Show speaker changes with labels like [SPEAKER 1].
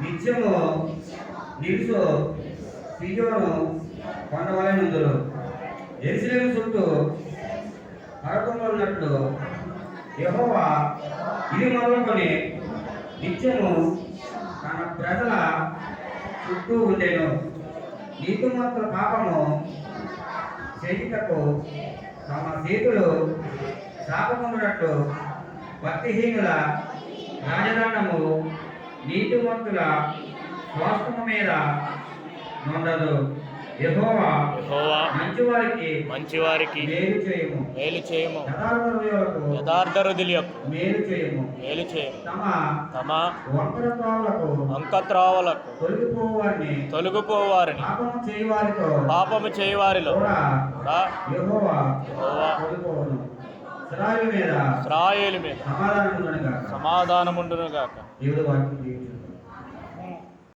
[SPEAKER 1] నిత్యము నిలుసు సియోను కొండవలెనుందురు ఎరుసలేము చుట్టూ పరకంలో ఉన్నట్లు యహోవా ఇది మొదలుకొని నిత్యము తన ప్రజల చుట్టూ ఉండేను. నీతిమంతుల పాపము చేయుటకు తమ చేతులు శాపమున్నట్లు భక్తిహీనుల రాజదండము నీతిమంతుల స్వాస్థము మీద నుండదు యెహోవా
[SPEAKER 2] యెహోవా
[SPEAKER 1] మంచివారికి
[SPEAKER 2] మంచివారికి
[SPEAKER 1] మేలు చేయము.
[SPEAKER 2] మేలు చేయము.
[SPEAKER 1] యథార్థములకు
[SPEAKER 2] యథార్థ హృదయులకు
[SPEAKER 1] మేలు చేయము.
[SPEAKER 2] మేలు చేయము.
[SPEAKER 1] తమ
[SPEAKER 2] తమ
[SPEAKER 1] వంకర త్రోవలకు
[SPEAKER 2] అంకత్రావులకు
[SPEAKER 1] తొలగిపోవారిని
[SPEAKER 2] తొలగిపోవారిని
[SPEAKER 1] పాపము చేయవారితో
[SPEAKER 2] పాపము చేయవారిలో
[SPEAKER 1] యెహోవా
[SPEAKER 2] యెహోవా
[SPEAKER 1] ఇశ్రాయేలు మీద
[SPEAKER 2] సమాధానముండును గాక.
[SPEAKER 1] దేవుడు వాక్యం జీవించును